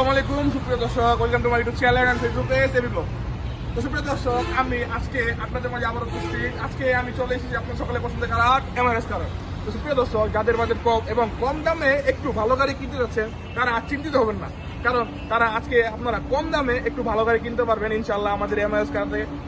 আসসালামু আলাইকুম, সুপ্রিয় দর্শক welcome to my YouTube channel and Facebook page তো সুপ্রিয় দর্শক, আমি আজকে আপনাদের মাঝে আবার উপস্থিত। আজকে আমি চলে এসেছি আপনার সকলে পছন্দ কারার এমআরএস কারার তো সুপ্রিয় দর্শক, যাদের বাজেট কম এবং কম দামে একটু ভালো গাড়ি কিনতে যাচ্ছেন, তারা আর চিন্তিত হবেন না। কারণ তারা আজকে আপনারা কম দামে একটু ভালো গাড়ি কিনতে পারবেন ইনশাল্লাহ আমাদের এমআরএস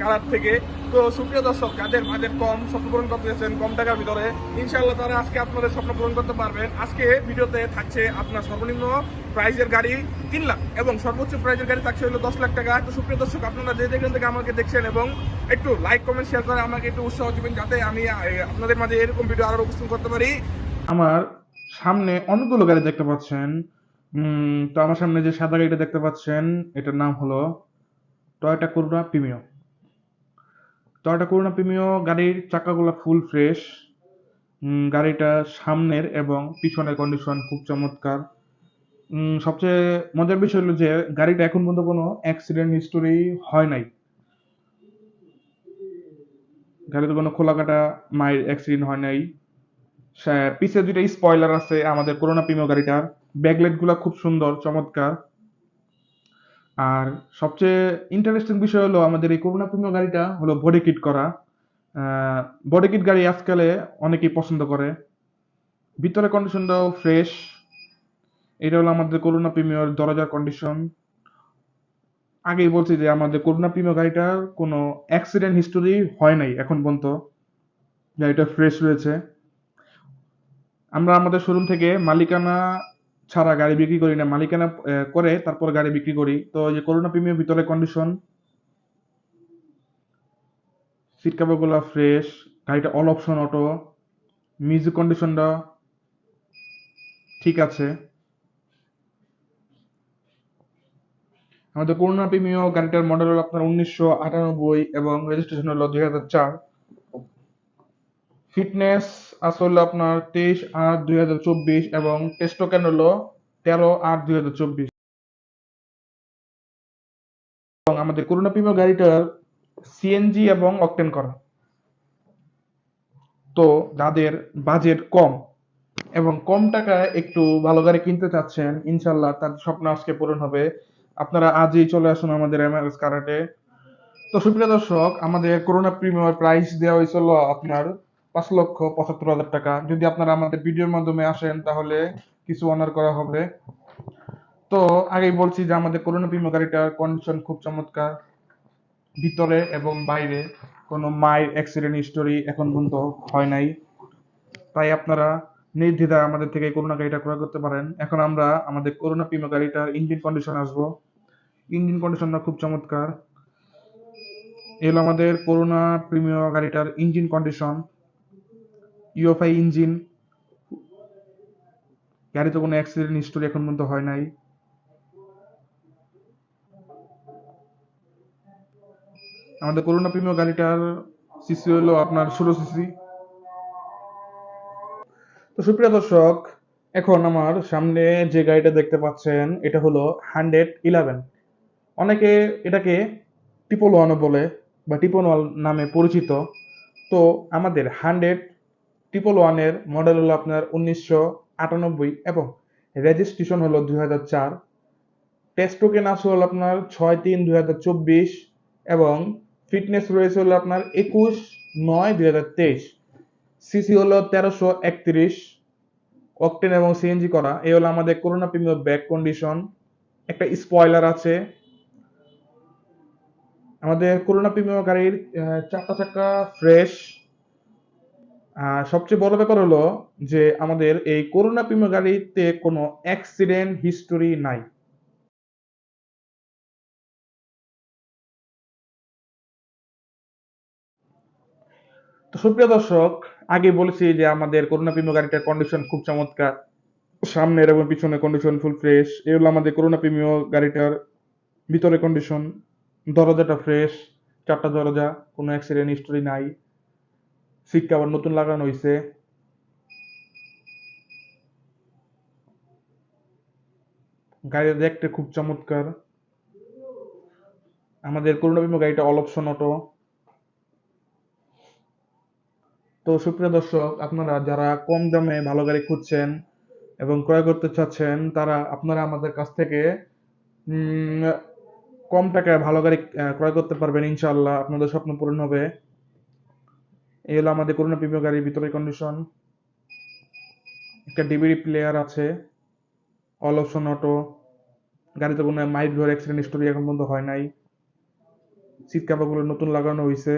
কারার থেকে। তো সুপ্রিয় দর্শক, যাদের বাজেট কম, স্বপ্ন পূরণ করতে যাচ্ছেন কম টাকার ভিতরে ইনশাল্লাহ তারা আজকে আপনাদের স্বপ্ন পূরণ করতে পারবেন। আজকে ভিডিওতে থাকছে আপনার সর্বনিম্ন প্রাইজের গাড়ি তিন লাখ এবং সর্বোচ্চ প্রাইজের গাড়ি থাকছে হলো দশ লাখ টাকা। তো সুপ্রিয় দর্শক, আপনারা যে যেখান থেকে আমাকে দেখছেন এবং একটু লাইক কমেন্ট শেয়ার করে আমাকে একটু উৎসাহ দিবেন যাতে আমি আপনাদের মাঝে এরকম ভিডিও আরও উপস্থাপন করতে পারি। আমার সামনে অনেকগুলো গাড়ি দেখতে পাচ্ছেন। তো আমার সামনে যে সাদা গাড়িটা দেখতে পাচ্ছেন, এটার নাম হলো Toyota Corolla Premio Toyota Corolla Premio গাড়ির চাকাগুলো ফুল ফ্রেশ গাড়িটা সামনের এবং পিছনের কন্ডিশন খুব চমৎকার। সবচেয়ে মজার বিষয় হলো যে গাড়িটা এখন পর্যন্ত কোনো অ্যাক্সিডেন্ট হিস্টোরি হয় নাই। গাড়িতে কোনো খোলা কাটা মায়ের অ্যাক্সিডেন্ট হয় নাই। পিছে দুইটা স্পয়লার আছে আমাদের করোনা প্রিমিও গাড়িটার। ব্যাকলাইটগুলা খুব সুন্দর, চমৎকার। আর সবচেয়ে ইন্টারেস্টিং বিষয় হলো আমাদের এই করোনা প্রিমিও গাড়িটা হলো বডি কিট করা। বডি কিট গাড়ি আজকালে অনেকেই পছন্দ করে। ভিতরে কন্ডিশনটাও ফ্রেশ এটা হলো আমাদের করোনা প্রিমিয়র দরজার কন্ডিশন আগেই বলছি যে আমাদের করোনা প্রিমিও গাড়িটার কোনো অ্যাক্সিডেন্ট হিস্টোরি হয় নাই এখন পর্যন্ত। গাড়িটা ফ্রেশ রয়েছে। আমরা আমাদের শোরুম থেকে মালিকানা ছাড়া গাড়ি বিক্রি করি না। মালিকানা করে তারপর গাড়ি বিক্রি করি। তো যে করোনা প্রিমিয়ার ভিতরে কন্ডিশন সিট কাভারগুলা ফ্রেশ গাড়িটা অল অপশন অটো মিউজিক কন্ডিশনটা ঠিক আছে। আমাদের করোনা প্রিমিয় গাড়িটার মডেল হলো আপনার উনিশশো আটানব্বই এবং রেজিস্ট্রেশন হলো দুই হাজার চার। ফিটনেস আসলে আপনার তেইশ আট দুই হাজার চব্বিশ এবং টেস্টোকেন হলো তেরো আট দুই হাজার চব্বিশ। এবং আমাদের করোনা প্রিমিয়ার গাড়িটার সিএনজি এবং অকটেন করা। তো যাদের বাজেট কম এবং কম টাকায় একটু ভালো গাড়ি কিনতে চাচ্ছেন, ইনশাল্লাহ তার স্বপ্ন আজকে পূরণ হবে। আপনারা আজই চলে আসুন আমাদের এমআরএস কারাটে। তো সুপ্রিয় দর্শক, আমাদের করোনা প্রিমিয়ার প্রাইস দেওয়া হয়েছিল আপনার পাঁচ লক্ষ পঁচাত্তর হাজার টাকা। যদি আপনারা আমাদের ভিডিওর মাধ্যমে আসেন, তাহলে কিছু অনার করা হবে। তো আগেই বলছি যে আমাদের করোনা প্রিমিয়ার গাড়িটার কন্ডিশন খুব চমৎকার। ভিতরে এবং বাইরে কোনো মায়ের অ্যাক্সিডেন্ট হিস্টোরি এখন পর্যন্ত হয় নাই। তাই আপনারা নির্দ্বিধায় আমাদের থেকে করোনা গাড়িটা ক্রয় করতে পারেন। এখন আমরা আমাদের করোনা প্রিমিয়ার গাড়িটার ইঞ্জিন কন্ডিশন আসব। ইঞ্জিন কন্ডিশনটা খুব চমৎকার। এলো আমাদের করোনা প্রিমিয়ার গাড়িটার ইঞ্জিন কন্ডিশন ইউএফআই ইঞ্জিন গাড়িতে কোনো অ্যাক্সিডেন্ট হিস্টোরি এখন পর্যন্ত হয় নাই। আমাদের করোনা প্রিমিয়ার গাড়িটার সিসি হলো আপনার ষোলো সিসি তো সুপ্রিয় দর্শক, এখন আমার সামনে যে গাড়িটা দেখতে পাচ্ছেন, এটা হলো হান্ড্রেড ইলেভেন। অনেকে এটাকে টিপল ওয়ানও বলে বা টিপল ওয়ান নামে পরিচিত। তো আমাদের হান্ড্রেড ট্রিপল ওয়ানের মডেল হলো আপনার উনিশশো আটানব্বই এবং রেজিস্ট্রেশন হলো দুই হাজার চার। টেস্ট টোকেন আসে হলো আপনার ছয় তিন দুই হাজার চব্বিশ এবং ফিটনেস রয়েছে হলো আপনার একুশ নয় দুই হাজার তেইশ। সিসি হলো তেরোশো একত্রিশ, অকটেন এবং সিএনজি করা। এই হলো আমাদের করোনা প্রিমিয়ার ব্যাক কন্ডিশন। একটা স্পয়লার আছে। আমাদের করোনা প্রিমিয়ার গাড়ির চারটা চাকা ফ্রেশ। সবচেয়ে বড় ব্যাপার হলো যে আমাদের এই করোনা প্রিমিয়ার গাড়িতে কোনো অ্যাক্সিডেন্ট হিস্টোরি নাই। তো সুপ্রিয় দর্শক আগে বলেছি যে আমাদের করোনা প্রিমিয়ার গাড়িটার কন্ডিশন খুব চমৎকার। সামনের এবং পিছনের কন্ডিশন ফুল ফ্রেশ এই হলো আমাদের করোনা প্রিমিয়ার গাড়িটার ভিতরে কন্ডিশন দরজাটা ফ্রেশ চারটা দরজা, কোনো অ্যাক্সিডেন্ট হিস্টোরি নাই। সিট কভার নতুন লাগানো হয়েছে গাড়িটা দেখতে খুব চমৎকার। আমাদের করোনা বিমা গাড়িটা অল অপশন অটো তো সুপ্রিয় দর্শক, আপনারা যারা কম দামে ভালো গাড়ি খুঁজছেন এবং ক্রয় করতে চাচ্ছেন, তারা আপনারা আমাদের কাছ থেকে কম টাকায় ভালো গাড়ি ক্রয় করতে পারবেন ইনশাআল্লাহ। আপনাদের স্বপ্ন পূরণ হবে। এই হলো আমাদের করোনা প্রিমিয়াম গাড়ির ভিতরে কন্ডিশন একটা ডিভিডি প্লেয়ার আছে অল অপশন অটো গাড়িতে কোনো মাইট ঘর অ্যাক্সিডেন্ট স্টোরি এখন পর্যন্ত হয় নাই। সিট কাভারগুলো নতুন লাগানো হয়েছে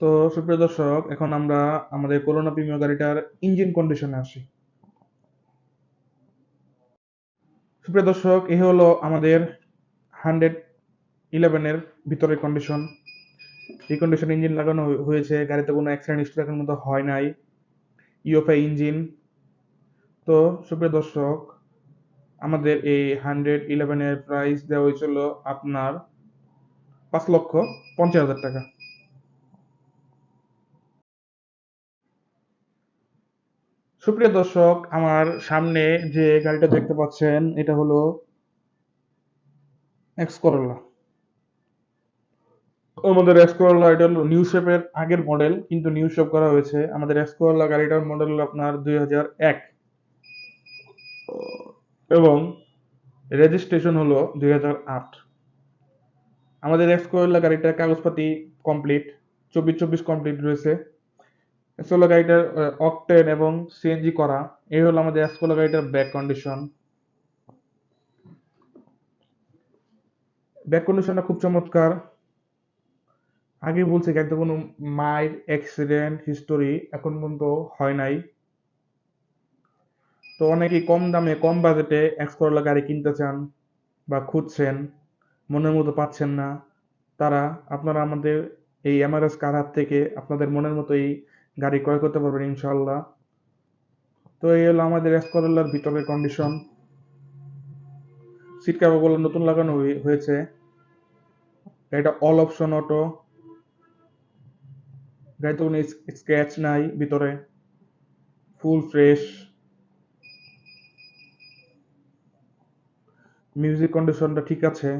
তো সুপ্রিয় দর্শক, এখন আমরা আমাদের করোনা প্রিমিয়াম গাড়িটার ইঞ্জিন কন্ডিশনে আসি। সুপ্রিয় দর্শক, এ হলো আমাদের হান্ড্রেড ইলেভেনের ভিতরের কন্ডিশন এই কন্ডিশন ইঞ্জিন লাগানো হয়েছে, গাড়িতে কোনো অ্যাক্সিডেন্ট হিস্ট্রি মতো হয় নাই। UFI engine. তো সুপ্রিয় দর্শক, আমাদের এই হান্ড্রেড ইলেভেনের প্রাইস দেওয়া হয়েছিল আপনার পাঁচ লক্ষ পঞ্চাশ হাজার টাকা। সুপ্রিয় দর্শক, আমার সামনে যে গাড়িটা দেখতে পাচ্ছেন, এটা হলো এক্স করোলা আমাদের এক্স এটা হলো নিউ শেপের আগের মডেল কিন্তু নিউ শেপ করা হয়েছে। আমাদের এক্স গাড়িটার মডেল হলো আপনার দুই হাজার এক। এবং রেজিস্ট্রেশন হলো দুই হাজার আট। আমাদের এক্স গাড়িটার কাগজপাতি কমপ্লিট চব্বিশ চব্বিশ কমপ্লিট রয়েছে। এক্সকোলা গাড়িটার অকটেন এবং সিএনজি করা, এই হলো আমাদের এক্সকোলা গাড়িটার ব্যাক কন্ডিশন। ব্যাক কন্ডিশনটা খুব চমৎকার। আগে বলছি গাড়িতে কোনো মাইর অ্যাক্সিডেন্ট, হিস্টোরি এখন পর্যন্ত হয় নাই। তো অনেকেই কম দামে, কম বাজেটে এক্সকোলা গাড়ি কিনতে চান বা খুঁজছেন, মনের মতো পাচ্ছেন না, তারা আপনারা আমাদের এই এমআরএস কার হাত থেকে আপনাদের মনের মতো এই গাড়ি ক্রয় করতে পারবেন ইনশাল্লাহ তো এই হলো আমাদের এস ভিতরের কন্ডিশন সিট কাভারগুলো নতুন লাগানো হয়েছে। এটা অল অপশন অটো গাড়িতে কোনো স্ক্র্যাচ নাই ভিতরে। ফুল ফ্রেশ মিউজিক কন্ডিশনটা ঠিক আছে।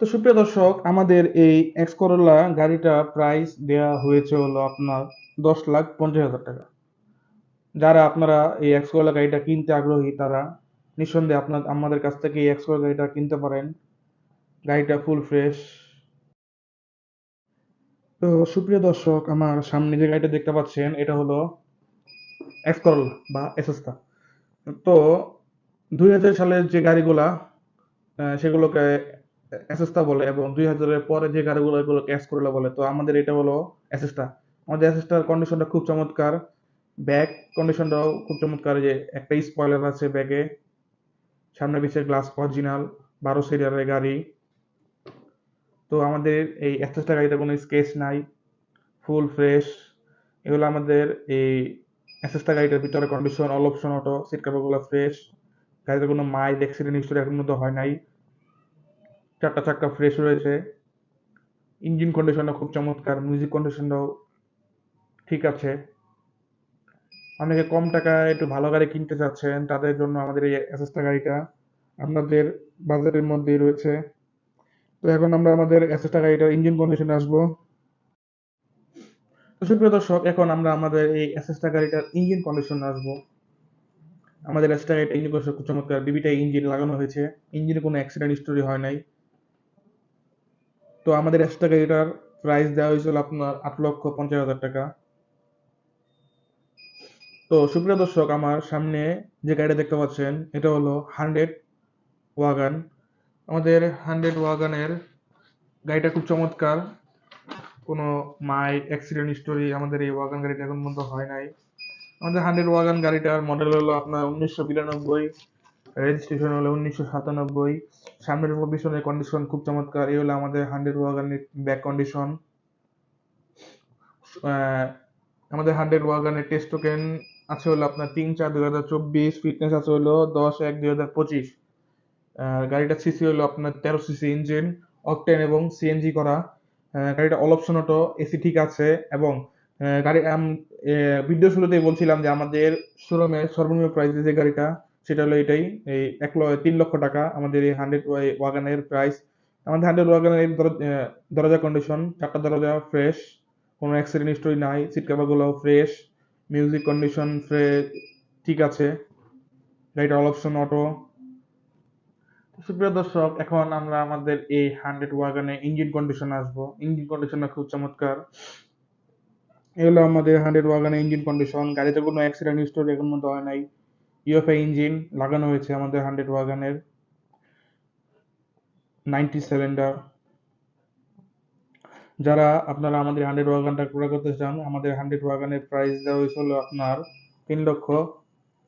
তো সুপ্রিয় দর্শক, আমাদের এই এক্স করোলা গাড়িটা প্রাইস দেওয়া হয়েছে হলো আপনার দশ লাখ পঞ্চাশ হাজার টাকা। যারা আপনারা এই এক্স করোলা গাড়িটা কিনতে আগ্রহী, তারা নিঃসন্দেহে আপনার, আমাদের কাছ থেকে এই এক্স করোলা গাড়িটা কিনতে পারেন। গাড়িটা ফুল ফ্রেশ তো সুপ্রিয় দর্শক, আমার সামনে যে গাড়িটা দেখতে পাচ্ছেন, এটা হলো এক্স করোলা বা এসএসটা তো দুই হাজার সালের যে গাড়িগুলা সেগুলোকে অ্যাসেস্তা বলে এবং দুই হাজারের পরে যে গাড়িগুলো এগুলোকে এস করোলা বলে। তো আমাদের এটা হলো অ্যাসেস্টা আমাদের অ্যাসেস্টার কন্ডিশনটা খুব চমৎকার। ব্যাক কন্ডিশনটাও খুব চমৎকার। যে একটা স্পয়লার আছে ব্যাগে সামনে পিছের গ্লাস অরিজিনাল বারো সিরিয়ালের গাড়ি। তো আমাদের এই অ্যাসেস্টা গাড়িতে কোনো স্কেচ নাই। ফুল ফ্রেশ এগুলো আমাদের এই অ্যাসেস্টা গাড়িটার ভিতরে condition all option auto seat কাভারগুলো fresh গাড়িতে কোনো মাইল অ্যাক্সিডেন্ট হিস্টোরি এখন হয় নাই। চারটা চাক্কা ফ্রেশ রয়েছে। ইঞ্জিন কন্ডিশনটা খুব চমৎকার মিউজিক কন্ডিশনটাও ঠিক আছে। অনেকে কম টাকায় একটু ভালো গাড়ি কিনতে চাচ্ছেন, তাদের জন্য আমাদের এই অ্যাসেস্টা গাড়িটা আপনাদের বাজেটের মধ্যেই রয়েছে। তো এখন আমরা আমাদের অ্যাসেস্টা গাড়িটার ইঞ্জিন কন্ডিশনে আসব। তো সুপ্রিয় দর্শক, এখন আমরা আমাদের এই অ্যাসেস্টা গাড়িটার ইঞ্জিন কন্ডিশনে আসব। আমাদের অ্যাসেস্টা গাড়িটা ইঞ্জিন কন্ডিশন খুব চমৎকার বিবিটা ইঞ্জিন লাগানো হয়েছে। ইঞ্জিনে কোনো অ্যাক্সিডেন্ট হিস্টোরি হয় নাই। তো আমাদের অ্যাসেস্টা গাড়িটার প্রাইস দেওয়া হয়েছিল আপনার আট লক্ষ পঞ্চাশ হাজার টাকা। তো সুপ্রিয় দর্শক, আমার সামনে যে গাড়িটা দেখতে পাচ্ছেন, এটা হলো হান্ড্রেড ওয়াগান। আমাদের হান্ড্রেড ওয়াগানের গাড়িটা খুব চমৎকার। কোনো মাই অ্যাক্সিডেন্ট স্টোরি আমাদের এই ওয়াগান গাড়িটা এখন পর্যন্ত হয় নাই। আমাদের হান্ড্রেড ওয়াগান গাড়িটার মডেল হলো আপনার উনিশশো বিরানব্বই। রেজিস্ট্রেশন হলো উনিশশো সাতানব্বই। সামনের পিছনের কন্ডিশন খুব চমৎকার, এই হলো আমাদের হান্ড্রেড ওয়াগানের ব্যাক কন্ডিশন আমাদের হান্ড্রেড ওয়াগানের টেস্ট টোকেন আছে হলো আপনার তিন চার দুই হাজার চব্বিশ ফিটনেস আছে হলো দশ এক দুই হাজার পঁচিশ। গাড়িটার সিসি হলো আপনার তেরো সিসি ইঞ্জিন অকটেন এবং সিএনজি করা। গাড়িটা অল অপশন অটো এসি ঠিক আছে এবং গাড়ি ভিডিও শুরুতেই বলছিলাম যে আমাদের শোরুমের সর্বনিম্ন প্রাইস যে গাড়িটা। সেটা হলো এটাই। এই এক তিন লক্ষ টাকা আমাদের এই হান্ড্রেড ওয়াগানের প্রাইস আমাদের হান্ড্রেড ওয়াগানের দরজা কন্ডিশন চারটা দরজা ফ্রেশ কোনো অ্যাক্সিডেন্ট হিস্টোরি নাই সিট কাভারগুলো ফ্রেশ মিউজিক কন্ডিশন ফ্রে ঠিক আছে। গাড়িটা অল অপশন অটো সুপ্রিয় দর্শক, এখন আমরা আমাদের এই হান্ড্রেড ওয়াগানে ইঞ্জিন কন্ডিশন আসব। ইঞ্জিন কন্ডিশনটা খুব চমৎকার। এগুলো আমাদের হান্ড্রেড ওয়াগানের ইঞ্জিন কন্ডিশন গাড়িতে কোনো অ্যাক্সিডেন্ট হিস্টোরি এখন মতো হয় নাই। ইউএফআই ইঞ্জিন লাগানো হয়েছে আমাদের হান্ড্রেড ওয়াগানের নাইনটি সিলিন্ডার যারা আপনারা আমাদের হান্ড্রেড ওয়াগানটা ক্রয় করতে চান, আমাদের হান্ড্রেড ওয়াগানের প্রাইস দেওয়া হয়েছিল আপনার তিন লক্ষ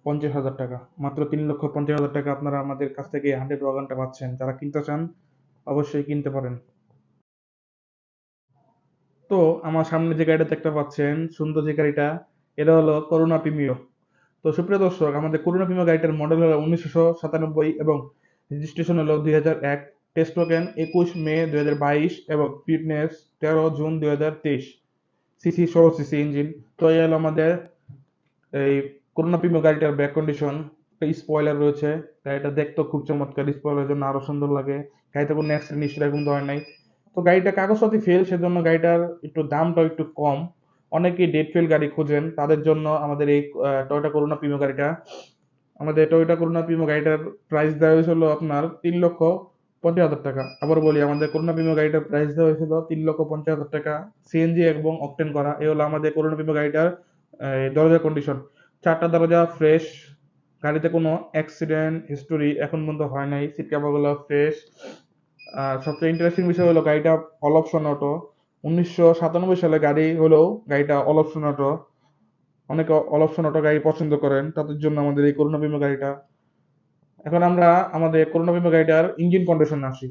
পঞ্চাশ হাজার টাকা। মাত্র তিন লক্ষ পঞ্চাশ হাজার টাকা আপনারা আমাদের কাছ থেকে হান্ড্রেড ওয়াগানটা পাচ্ছেন। যারা কিনতে চান, অবশ্যই কিনতে পারেন। তো, আমার সামনে যে গাড়িটা দেখতে পাচ্ছেন, সুন্দর যে গাড়িটা, এটা হলো করোনা প্রিমিও তো সুপ্রিয় দর্শক, আমাদের করোনা প্রিমিও গাড়িটার মডেল হলো উনিশশো সাতানব্বই এবং রেজিস্ট্রেশন হলো দুই হাজার এক। টেস্ট টোকেন একুশ মে দুই হাজার বাইশ এবং ফিটনেস তেরো জুন দুই হাজার তেইশ। সিসি ষোলো সিসি ইঞ্জিন তো এই হলো আমাদের এই করোনা প্রিমিও গাড়িটার ব্যাক কন্ডিশন স্পয়লার রয়েছে। গাড়িটা দেখতেও খুব চমৎকার। স্পয়লারের জন্য আরও সুন্দর লাগে। গাড়িতে কোনো অ্যাক্সিডেন্ট হিস্ট্রি এরকম ধরে নাই। তো গাড়িটা কাগজপাতি ফেল সেজন্য গাড়িটার একটু দামটাও একটু কম। অনেকেই ডেট ফেল গাড়ি খোঁজেন তাদের জন্য আমাদের এই টয়োটা করোনা প্রিমিও গাড়িটা। আমাদের টয়োটা করোনা প্রিমিও গাড়িটার প্রাইস দেওয়া হয়েছিল আপনার তিন লক্ষ পঞ্চাশ হাজার টাকা। আবার বলি আমাদের করোনা প্রিমিও গাড়িটার প্রাইস দেওয়া হয়েছিল তিন লক্ষ পঞ্চাশ হাজার টাকা। সিএনজি এবং অকটেন করা এ হলো আমাদের করোনা প্রিমিও গাড়িটার আহ, দরজার কন্ডিশন চারটা দরজা ফ্রেশ গাড়িতে কোনো অ্যাক্সিডেন্ট হিস্টোরি এখন পর্যন্ত হয় নাই সিট কাভারগুলো ফ্রেশ আর সবচেয়ে ইন্টারেস্টিং বিষয় হলো গাড়িটা অল অপশন অটো উনিশশো সাতানব্বই সালে গাড়ি হলেও গাড়িটা অলপ অটো, অনেকে অলপ অটো গাড়ি পছন্দ করেন, তাদের জন্য আমাদের এই করোনা বিমা গাড়িটা। এখন আমরা আমাদের করোনা বিমা গাড়িটার ইঞ্জিন কন্ডিশন আসি।